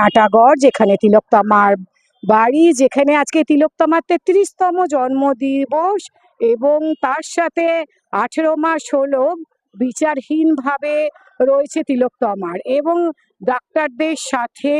নাটাগড়, যেখানে তিলোত্তমার বাড়ি, যেখানে আজকে তিলোত্তমার তেত্রিশতম জন্মদিবস এবং তার সাথে আঠেরো মাস হলো বিচারহীনভাবে রয়েছে তিলোত্তমার এবং ডাক্তারদের সাথে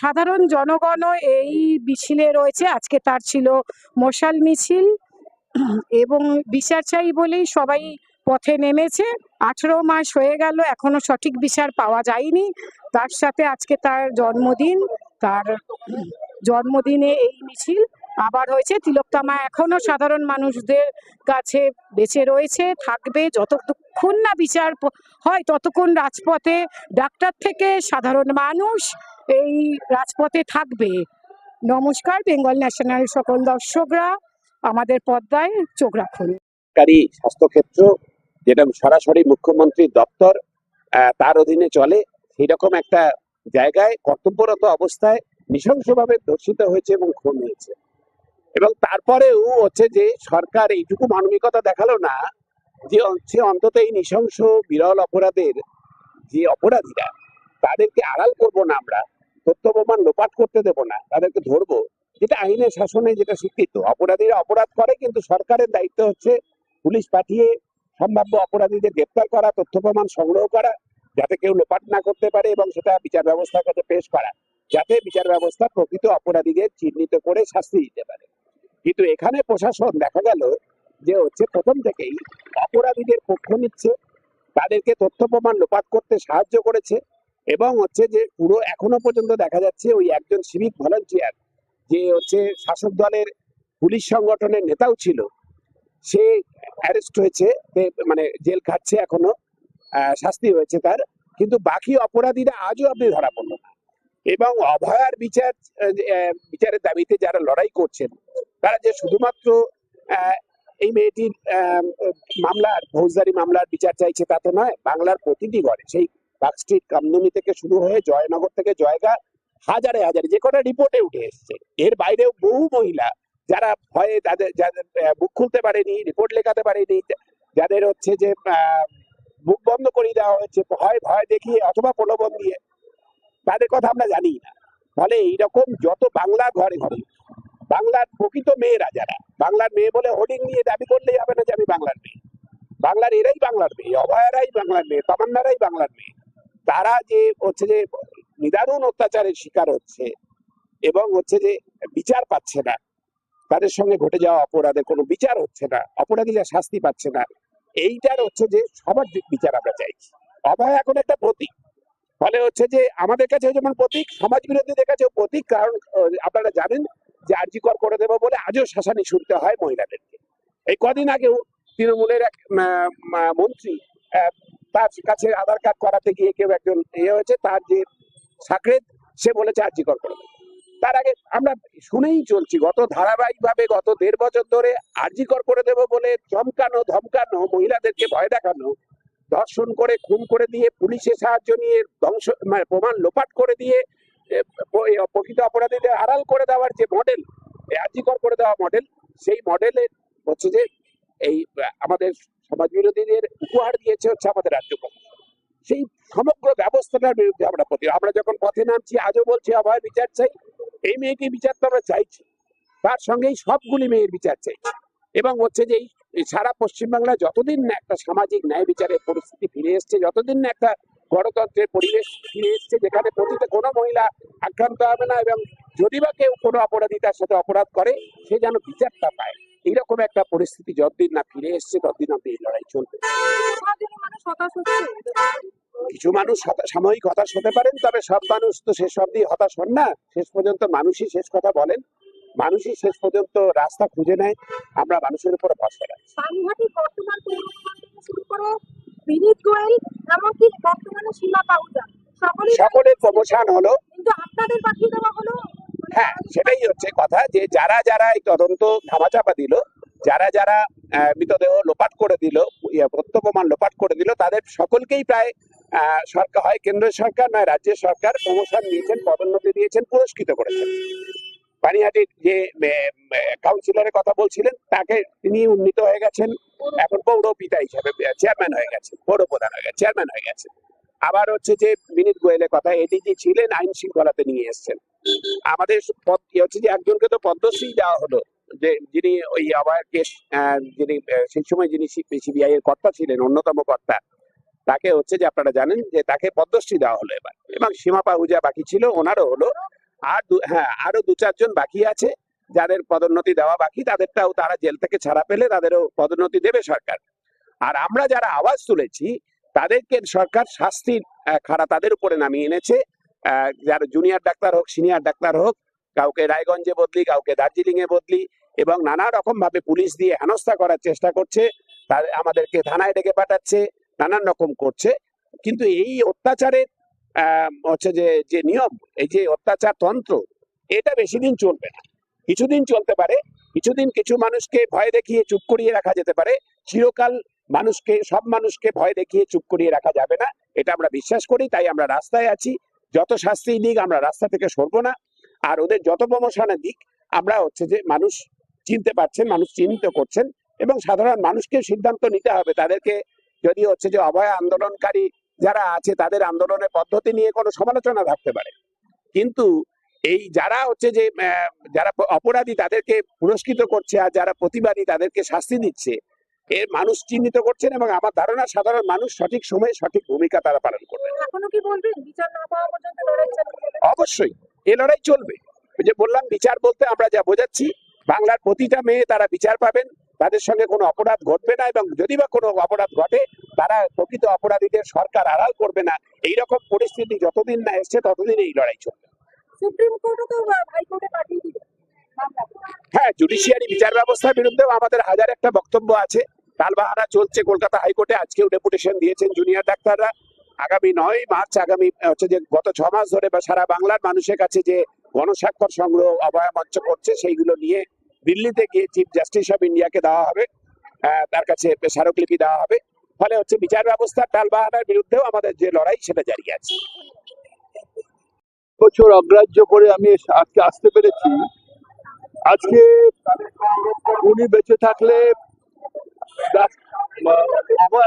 সাধারণ জনগণও এই মিছিলে রয়েছে। আজকে তার ছিল মশাল মিছিল এবং বিচার চাই বলেই সবাই পথে নেমেছে। আঠেরো মাস হয়ে গেল, এখনও সঠিক বিচার পাওয়া যায়নি। তার সাথে আজকে তার জন্মদিন। তার জন্মদিনে এই মিছিল আবার হয়েছে। তিলোত্তমা এখনও সাধারণ মানুষদের কাছে বেঁচে রয়েছে, থাকবে। যতক্ষণ না বিচার হয় ততক্ষণ রাজপথে ডাক্তার থেকে সাধারণ মানুষ এই রাজপথে থাকবে। নমস্কার, বেঙ্গল ন্যাশনাল, সকল দর্শকরা। আমাদের পর্দায় চোখ রাখুন। স্বাস্থ্যক্ষেত্র যেটা সরাসরি মুখ্যমন্ত্রীর দপ্তর তার অধীনে চলে সেই রকম একটা জায়গায় কর্তব্যরত অবস্থায় নৃশংসভাবে ধর্ষিত হয়েছে এবং খুন হয়েছে। এবং তারপরেও হচ্ছে যে সরকার এইটুকু মানবিকতা দেখাল না যে হচ্ছে অন্তত এই নৃশংস, বিরল অপরাধের যে অপরাধীরা, তাদেরকে আড়াল করব না আমরা, তথ্য প্রমাণ লোপাট করতে দেব না, তাদেরকে ধরবো, যেটা আইনের শাসনে যেটা স্বীকৃত। অপরাধীরা অপরাধ করে, কিন্তু সরকারের দায়িত্ব হচ্ছে পুলিশ পাঠিয়ে সম্ভাব্য অপরাধীদের গ্রেপ্তার করা, তথ্য প্রমাণ সংগ্রহ করা, যাতে কেউ লোপাট না করতে পারে এবং সেটা বিচার ব্যবস্থার কাছে পেশ করা, যাতে বিচার ব্যবস্থা প্রকৃত অপরাধীদের চিহ্নিত করে শাস্তি দিতে পারে। কিন্তু এখানে প্রশাসন দেখা গেল যে হচ্ছে প্রথম থেকেই অপরাধীদের পক্ষ নিচ্ছে, তাদেরকে তথ্য প্রমাণ লোপাট করতে সাহায্য করেছে এবং হচ্ছে যে পুরো এখনও পর্যন্ত দেখা যাচ্ছে ওই একজন সিভিক ভলান্টিয়ার, যে হচ্ছে শাসক দলের পুলিশ সংগঠনের নেতাও ছিল সে অ্যারেস্ট হয়েছে মানে জেল খাচ্ছে এখনও শাস্তি হয়েছে তার, কিন্তু বাকি অপরাধীরা আজও আপনি ধরা পড়ল না। এবং অভয়ার বিচার বিচারের দাবিতে যারা লড়াই করছেন, তারা যে শুধুমাত্র এই মেয়েটির মামলার, ফৌজদারি মামলার বিচার চাইছে তা তো নয়, বাংলার প্রতিটি ঘরে, সেই পার্ক স্ট্রিট কামদুনি থেকে শুরু হয়ে জয়নগর থেকে জয়গা, হাজারে হাজারে, যে কটা রিপোর্টে উঠে এসছে, এর বাইরেও বহু মহিলা যারা ভয়ে তাদের যাদের মুখ খুলতে পারেনি রিপোর্ট লেখাতে পারেনি, যাদের হচ্ছে যে মুখ বন্ধ করে দেওয়া হয়েছে, ভয় ভয় দেখিয়ে অথবা প্রলোভন দিয়ে, তাদের কথা আমরা জানি না। ফলে এইরকম যত বাংলা ঘরে ঘরে, বাংলার প্রকৃত মেয়েরা যারা, বাংলার মেয়ে বলে হোর্ডিং নিয়ে দাবি করলেই হবে না যে আমি বাংলার মেয়ে। বাংলার এরাই বাংলার মেয়ে, অভয়ারাই বাংলার মেয়ে, তামান্নারাই বাংলার মেয়ে। তারা যে হচ্ছে যে নিদারুণ অত্যাচারের শিকার হচ্ছে, এবং হচ্ছে যে বিচার পাচ্ছে না তাদের সঙ্গে ঘটে যাওয়া অপরাধের কোনো বিচার হচ্ছে না, অপরাধীরা শাস্তি পাচ্ছে না। এইটার হচ্ছে যে সবার বিচার আমরা চাইছি অভয় এখন একটা প্রতীক। ফলে হচ্ছে যে আমাদের কাছে যেমন প্রতীক সমাজ বিরোধীদের কাছেও প্রতীক, কারণ আপনারা জানেন যে আর্জিকর করে দেবো বলে আজও শাসানি শুনতে হয় মহিলাদেরকে। এই কদিন আগেও তৃণমূলের এক মন্ত্রী তার কাছে আধার কার্ড করাতে গিয়ে কেউ একজন ইয়ে হয়েছে, তার যে সাকরেদ সে বলেছে আর্জিকর করে দেবো। তার আগে আমরা শুনেই চলছি, গত ধারাবাহিকভাবে গত দেড় বছর ধরে আর্জিকর করে দেবো বলে চমকানো, ধমকানো মহিলাদেরকে ভয় দেখানো, ধর্ষণ করে, খুন করে দিয়ে, পুলিশের সাহায্য নিয়ে, ধ্বংস মানে প্রমাণ লোপাট করে দিয়ে প্রকৃত অপরাধীদের আড়াল করে দেওয়ার যে মডেল আর্জিকর করে দেওয়া মডেল, সেই মডেলের হচ্ছে যে এই আমাদের সমাজ বিরোধীদের উপহার দিয়েছে হচ্ছে আমাদের রাজ্য। সেই সমগ্র ব্যবস্থাটার বিরুদ্ধে আমরা প্রতি, আমরা যখন পথে নামছি, আজও বলছি আবার বিচার চাই এই মেয়েকে বিচার তো আমরা চাইছি। তার সঙ্গেই সবগুলি মেয়ের বিচার চাইছি। এবং হচ্ছে যে সারা পশ্চিমবাংলায় যতদিন না একটা সামাজিক ন্যায় বিচারের পরিস্থিতি ফিরে এসছে, যতদিন না একটা গণতন্ত্রের পরিবেশ ফিরে এসছে, যেখানে প্রতিটা কোনো মহিলা আক্রান্ত হবে না এবং যদি বা কেউ কোনো অপরাধী তার সাথে অপরাধ করে, সে যেন বিচারটা পায়। এইরকম একটা পরিস্থিতি যতদিন না ফিরে এসছে, ততদিন অব্দি এই লড়াই চলবে। কিছু মানুষ সাময়িক হতাশ হতে পারেন তবে সব মানুষ তো শেষ অব্দি হতাশ হন না। শেষ পর্যন্ত মানুষই শেষ কথা বলেন। মানুষই শেষ পর্যন্ত রাস্তা খুঁজে নেয়। আমরা মানুষের উপর ভরসা রাখি। বর্তমান শুরু করে। বিনীত গোয়েল এমনকি বর্তমানে সীমা পাউজা সকলের প্রমোশন হলো। কিন্তু আপনাদের পাঠিয়ে দেওয়া হলো? হ্যাঁ সেটাই হচ্ছে কথা যে যারা যারা এই তদন্ত ধামাচাপা দিল যারা যারা মৃতদেহ লোপাট করে দিল ইয়ে, লোপাট করে দিল তাদের সকলকেই প্রায় সরকার হয় কেন্দ্র সরকার নয় রাজ্য সরকার প্রমোশন দিয়েছেন পদোন্নতি দিয়েছেন, পুরস্কৃত করেছেন। পানিহাটির যে কাউন্সিলরের কথা বলছিলেন, তাকে তিনি উন্নীত হয়ে গেছেন। এখন পৌর পিতা হিসাবে চেয়ারম্যান হয়ে গেছেন পৌর প্রধান হয়ে গেছেন চেয়ারম্যান হয়ে গেছেন। আবার হচ্ছে যে বিনীত গোয়েলের কথা এডিজি ছিলেন, আইন শৃঙ্খলাতে নিয়ে এসেছেন। আমাদের হচ্ছে যে, একজনকে তো পদ্মশ্রী দেওয়া হলো, যে, যিনি ওই আবার কেস যিনি সেই সময় যিনি সিবিআই এর কর্তা ছিলেন, অন্যতম কর্তা তাকে হচ্ছে যে আপনারা জানেন যে তাকে পদ্মশ্রী দেওয়া হলো এবার। এবং সীমা পাহুজা বাকি ছিল, ওনারও হলো। আর হ্যাঁ আরও দু চারজন বাকি আছে, যাদের পদোন্নতি দেওয়া বাকি, তাদেরটাও তারা জেল থেকে ছাড়া পেলে তাদেরও পদোন্নতি দেবে সরকার। আর আমরা যারা আওয়াজ তুলেছি, তাদেরকে সরকার শাস্তির খাড়া তাদের উপরে নামিয়ে এনেছে। যারা জুনিয়র ডাক্তার হোক, সিনিয়র ডাক্তার হোক, কাউকে রায়গঞ্জে বদলি, কাউকে দার্জিলিং এ বদলি, এবং নানা রকম ভাবে পুলিশ দিয়ে হেনস্থা করার চেষ্টা করছে। আমাদেরকে থানায় ডেকে পাঠাচ্ছে। নানান রকম করছে। কিন্তু এই অত্যাচারের হচ্ছে যে যে নিয়ম, এই যে অত্যাচার তন্ত্র, এটা বেশি দিন চলবে না। কিছুদিন চলতে পারে, কিছুদিন কিছু মানুষকে ভয় দেখিয়ে চুপ করিয়ে রাখা যেতে পারে, চিরকাল মানুষকে, সব মানুষকে ভয় দেখিয়ে চুপ করিয়ে রাখা যাবে না, এটা আমরা বিশ্বাস করি, তাই আমরা রাস্তায় আছি। যত শাস্তি দিক আমরা রাস্তা থেকে সরবো না, আর ওদের যত প্রমোশনের দিক আমরা হচ্ছে যে মানুষ চিনতে পারছেন, মানুষ চিহ্নিত করছেন, এবং সাধারণ মানুষকে সিদ্ধান্ত নিতে হবে, তাদেরকে যদি হচ্ছে যে অভয় আন্দোলনকারী যারা আছে তাদের আন্দোলনের পদ্ধতি নিয়ে কোনো সমালোচনা থাকতে পারে। কিন্তু এই যারা হচ্ছে যে যারা অপরাধী তাদেরকে পুরস্কৃত করছে আর যারা প্রতিবাদী তাদেরকে শাস্তি দিচ্ছে এর মানুষ চিহ্নিত করছেন এবং আমার ধারণা সাধারণ মানুষ সঠিক সময়ে সঠিক ভূমিকা তারা পালন করবে। এখনও কি বলবেন? বিচার না পাওয়া পর্যন্ত লড়াই চালিয়ে যাবেন? অবশ্যই এ লড়াই চলবে। যে বললাম বিচার বলতে আমরা যা বোঝাচ্ছি বাংলার প্রতিটা মেয়ে তারা বিচার পাবেন। তাদের সঙ্গে কোনো অপরাধ ঘটবে না এবং যদি বা কোনো অপরাধ ঘটে তারা প্রকৃত অপরাধীদের সরকার আড়াল করবে না। এইরকম পরিস্থিতি যতদিন না এসছে ততদিন এই লড়াই চলবে। সুপ্রিম কোর্টও তো হাইকোর্টে পাঠিয়ে দিল হ্যাঁ জুডিশিয়ারি বিচার ব্যবস্থার বিরুদ্ধেও আমাদের হাজার একটা বক্তব্য আছে। তালবাহারা চলছে কলকাতা হাইকোর্টে। আজকেও ডেপুটেশন দিয়েছেন জুনিয়র ডাক্তাররা। আগামী নয় মার্চ আগামী হচ্ছে যে গত ছ মাস ধরে বা সারা বাংলার মানুষের কাছে যে গণস্বাক্ষর সংগ্রহ অভয় মঞ্চ করছে সেইগুলো নিয়ে দিল্লিতে গিয়ে চিফ জাস্টিস অফ ইন্ডিয়াকে দেওয়া হবে। তার কাছে স্মারকলিপি দেওয়া হবে। ফলে হচ্ছে বিচার ব্যবস্থার টালবাহানার বিরুদ্ধেও আমাদের যে লড়াই, সেটা জারি আছে। বছর অগ্রাহ্য করে আমি আজকে আসতে পেরেছি। আজকে উনি বেঁচে থাকলে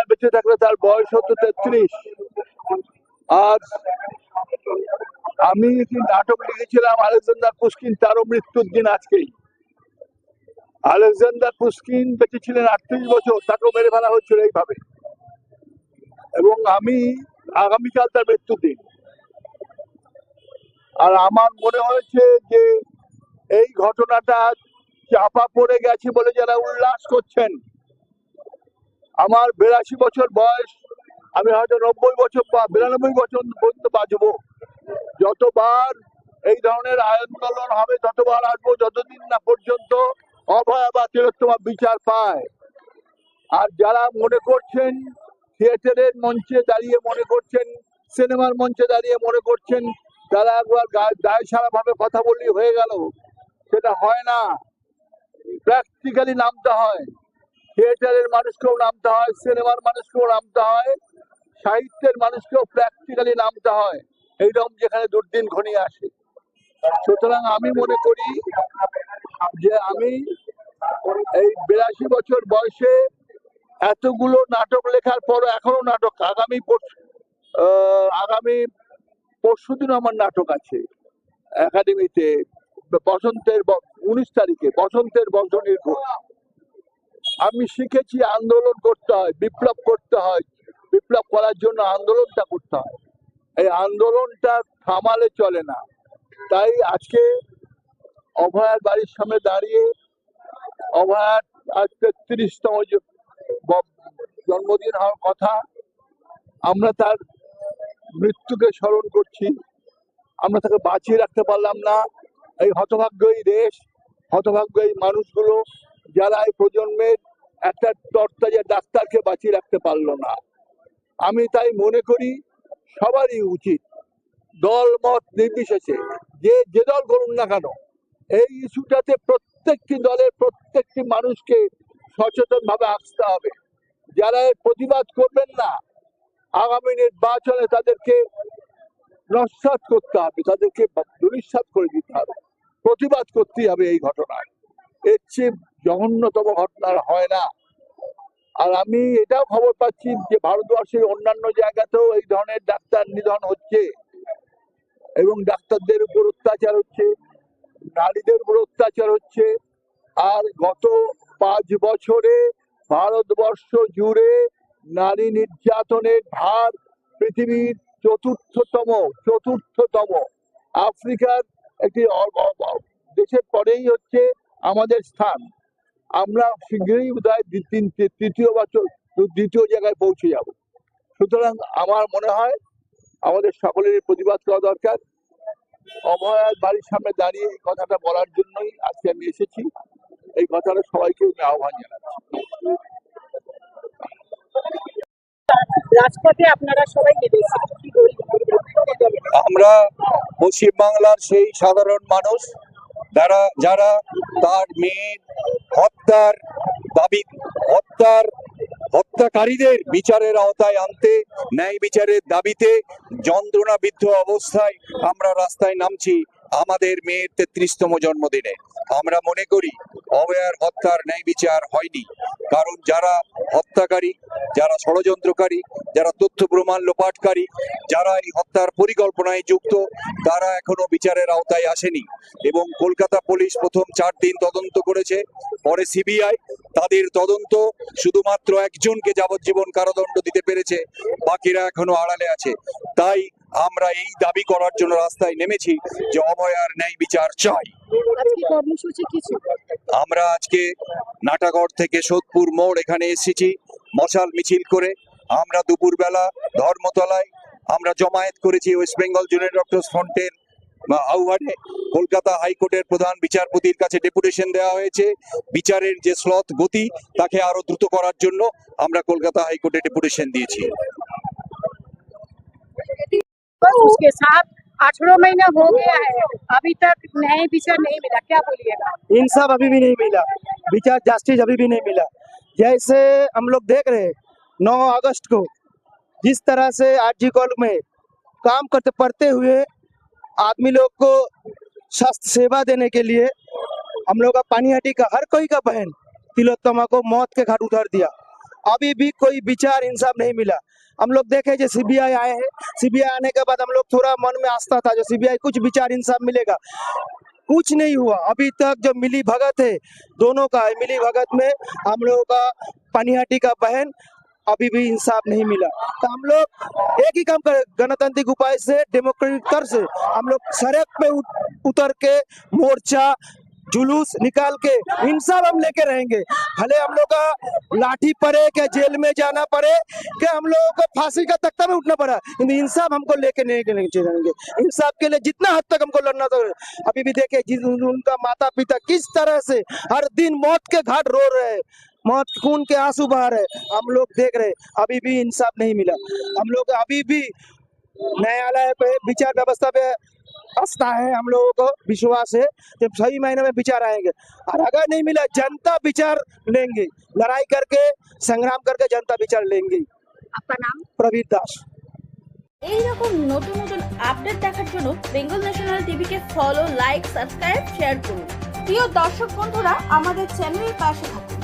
বেঁচে থাকলে তার বয়স হতো তেত্রিশ। আর আমি নাটক লিখেছিলাম, আলেকজান্ডার পুস্কিন তারও মৃত্যুর দিন আজকেই। আলেকজান্ডার পুস্কিন বেঁচে ছিলেন আটত্রিশ বছর, তাকেও মেরে ফেলা হচ্ছিল এইভাবে। এবং আমি আগামীকাল তার মৃত্যুর দিন। আর আমার মনে হয়েছে যে এই ঘটনাটা চাপা পড়ে গেছে বলে যারা উল্লাস করছেন, আমার বিরাশি বছর বয়স, আমি হয়তো নব্বই বছর বা বিরানব্বই বছর পর্যন্ত বাঁচবো। যতবার এই ধরনের আন্দোলন হবে, ততবার আসব, যতদিন না পর্যন্ত অভয় বা তিলোত্তমা বিচার পায়। আর যারা মনে করছেন থিয়েটারের মঞ্চে দাঁড়িয়ে মনে করছেন, সিনেমার মঞ্চে দাঁড়িয়ে মনে করছেন, তারা একবার দায় সারা ভাবে কথা বললেই হয়ে গেল। সেটা হয় না। প্র্যাকটিক্যালি নামতে হয়। থিয়েটারের মানুষকেও নামতে হয়, সিনেমার মানুষকেও নামতে হয়, সাহিত্যের মানুষকেও প্র্যাকটিক্যালি নামতে হয়। এইরকম যেখানে দুর্দিন ঘনিয়ে আসে। সুতরাং আমি মনে করি যে আমি এই বিরাশি বছর বয়সে এতগুলো নাটক লেখার পর এখনও নাটক, আগামী পরশু- আগামী পরশুদিন আমার নাটক আছে। একাডেমিতে বসন্তের উনিশ তারিখে বসন্তের বসনের আমি শিখেছি আন্দোলন করতে হয়, বিপ্লব করতে হয়, বিপ্লব করার জন্য আন্দোলনটা করতে হয়। এই আন্দোলনটা থামালে চলে না। তাই আজকে অভয়ার বাড়ির সামনে দাঁড়িয়ে অভয়ার আজ তেত্রিশতম জন্মদিন হওয়ার কথা। আমরা তার মৃত্যুকে স্মরণ করছি। আমরা তাকে বাঁচিয়ে রাখতে পারলাম না। এই হতভাগ্য এই দেশ, হতভাগ্য এই মানুষগুলো যারা এই প্রজন্মের একটা তরতাজা ডাক্তারকে বাঁচিয়ে রাখতে পারল না। আমি তাই মনে করি সবারই উচিত দল মত নির্বিশেষে। যে যে দল করুন না কেন এই ইস্যুটাতে প্রত্যেকটি দলের প্রত্যেকটি মানুষকে সচেতন ভাবে আসতে হবে। যারা এর প্রতিবাদ করবেন না, আগামী নির্বাচনে তাদেরকে নস্বাত করতে হবে, তাদেরকে দুরিশ্বাত করে দিতে হবে। প্রতিবাদ করতেই হবে এই ঘটনায়। এর চেয়ে জঘন্যতম ঘটনা হয় না। আর আমি এটাও খবর পাচ্ছি যে ভারতবর্ষের অন্যান্য জায়গাতেও এই ধরনের ডাক্তার নিধন হচ্ছে এবং ডাক্তারদের উপর অত্যাচার হচ্ছে। নারীদের উপর অত্যাচার হচ্ছে। আর গত পাঁচ বছরে ভারতবর্ষ জুড়ে নারী নির্যাতনের হার পৃথিবীর চতুর্থতম চতুর্থতম। আফ্রিকার একটি দেশের পরেই হচ্ছে আমাদের স্থান। আমরা শীঘ্রই বোধহয় তৃতীয় বছর দ্বিতীয় জায়গায় পৌঁছে যাব। সুতরাং আমার মনে হয় আমাদের সকলের প্রতিবাদ করা দরকার। অভয়ার বাড়ির সামনে দাঁড়িয়ে এই কথাটা বলার জন্যই আজকে আমি এসেছি এই কথাটা সবাইকে আমি আহ্বান জানাচ্ছি রাজপথে আপনারা সবাই নেমেছেন কি বলবেন? আমরা পশ্চিমবাংলার সেই সাধারণ মানুষ যারা যারা তার মেয়ের হত্যার দাবি হত্যার হত্যাকারীদের বিচারের আওতায় আনতে ন্যায় বিচারের দাবিতে যন্ত্রণাবিদ্ধ অবস্থায় আমরা রাস্তায় নামছি। আমাদের মেয়ের তেত্রিশতম জন্মদিনে। আমরা মনে করি অবয়ার হত্যার ন্যায় বিচার হয়নি। কারণ যারা হত্যাকারী, যারা ষড়যন্ত্রকারী, যারা তথ্য প্রমাণ লোপাটকারী, যারা এই হত্যার পরিকল্পনায় যুক্ত, তারা এখনও বিচারের আওতায় আসেনি। এবং কলকাতা পুলিশ প্রথম চার দিন তদন্ত করেছে, পরে সিবিআই তাদের তদন্ত শুধুমাত্র একজনকে যাবজ্জীবন কারাদণ্ড দিতে পেরেছে, বাকিরা এখনও আড়ালে আছে। তাই আমরা এই দাবি করার জন্য রাস্তায় নেমেছি যে অভয়ার ন্যায় বিচার চাই। আমরা আজকে নাটাগড় থেকে সোদপুর মোড় এখানে এসেছি মশাল মিছিল করে। আমরা দুপুরবেলা ধর্মতলায় আমরা জমায়েত করেছি ওয়েস্ট বেঙ্গল জুনিয়র ডক্টরস ফ্রন্টের আহ্বানে কলকাতা হাইকোর্টের প্রধান বিচারপতির কাছে ডেপুটেশন দেওয়া হয়েছে। বিচারের যে স্লথ গতি তাকে আরও দ্রুত করার জন্য আমরা কলকাতা হাইকোর্টে ডেপুটেশন দিয়েছি। उसके साथ अठारह महीना हो गया है। अभी तक न्याय विचार नहीं मिला। क्या बोलिएगा? इंसाफ अभी भी नहीं मिला। विचार जस्टिस अभी भी नहीं मिला। जैसे हम लोग देख रहे नौ अगस्त को जिस तरह से आर जी कॉल में काम करते पढ़ते हुए आदमी लोग को स्वास्थ्य सेवा देने के लिए हम लोग का पानीहाटी का हर कोई का बहन तिलोत्तमा को मौत के घाट उतार दिया। अभी भी कोई विचार इंसाफ नहीं मिला। हम लोग देखे जो सीबीआई आए हैं सीबीआई आने के बाद हम लोग थोड़ा मन में आस्था था, जो सीबीआई कुछ विचार इंसाफ मिलेगा। कुछ नहीं हुआ। अभी तक जो मिली भगत है, दोनों का, मिली भगत में हम लोगों का, पनिहाटी का बहन, अभी भी इंसाफ नहीं मिला। तो हम लोग एक ही काम करें, गणतांत्रिक उपाय से, डेमोक्रेटिक कर से, हम लोग सड़क पे उतर के मोर्चा जुलूस निकाल के इंसाफ हम लेके रहेंगे। भले हम लोग का लाठी पड़े, क्या जेल में जाना पड़े कि हम लोगों को फांसी का तख्ता में उठना पड़ा इंसाफ हमको लेके नहीं चलेंगे। इंसाफ के लिए जितना हद तक हमको लड़ना तो अभी भी देखे उनका माता पिता किस तरह से हर दिन मौत के घाट रो रहे मौत खून के आँसू बहा रहे हम लोग देख रहे अभी भी इंसाफ नहीं मिला। हम लोग अभी भी न्यायालय पे, विचार व्यवस्था पे आस्था है हम लोगों को विश्वास है जब सही महीने में विचार आएंगे और अगर नहीं मिला जनता विचार लेंगे लड़ाई करके संग्राम करके जनता विचार लेंगे আপনার নাম प्रवीर दास এই রকম নতুন নতুন আপডেট দেখার জন্য বেঙ্গল ন্যাশনাল টিভিকে ফলো লাইক সাবস্ক্রাইব শেয়ার করুন প্রিয় দর্শক বন্ধুরা আমাদের চ্যানেলের পাশে থাকুন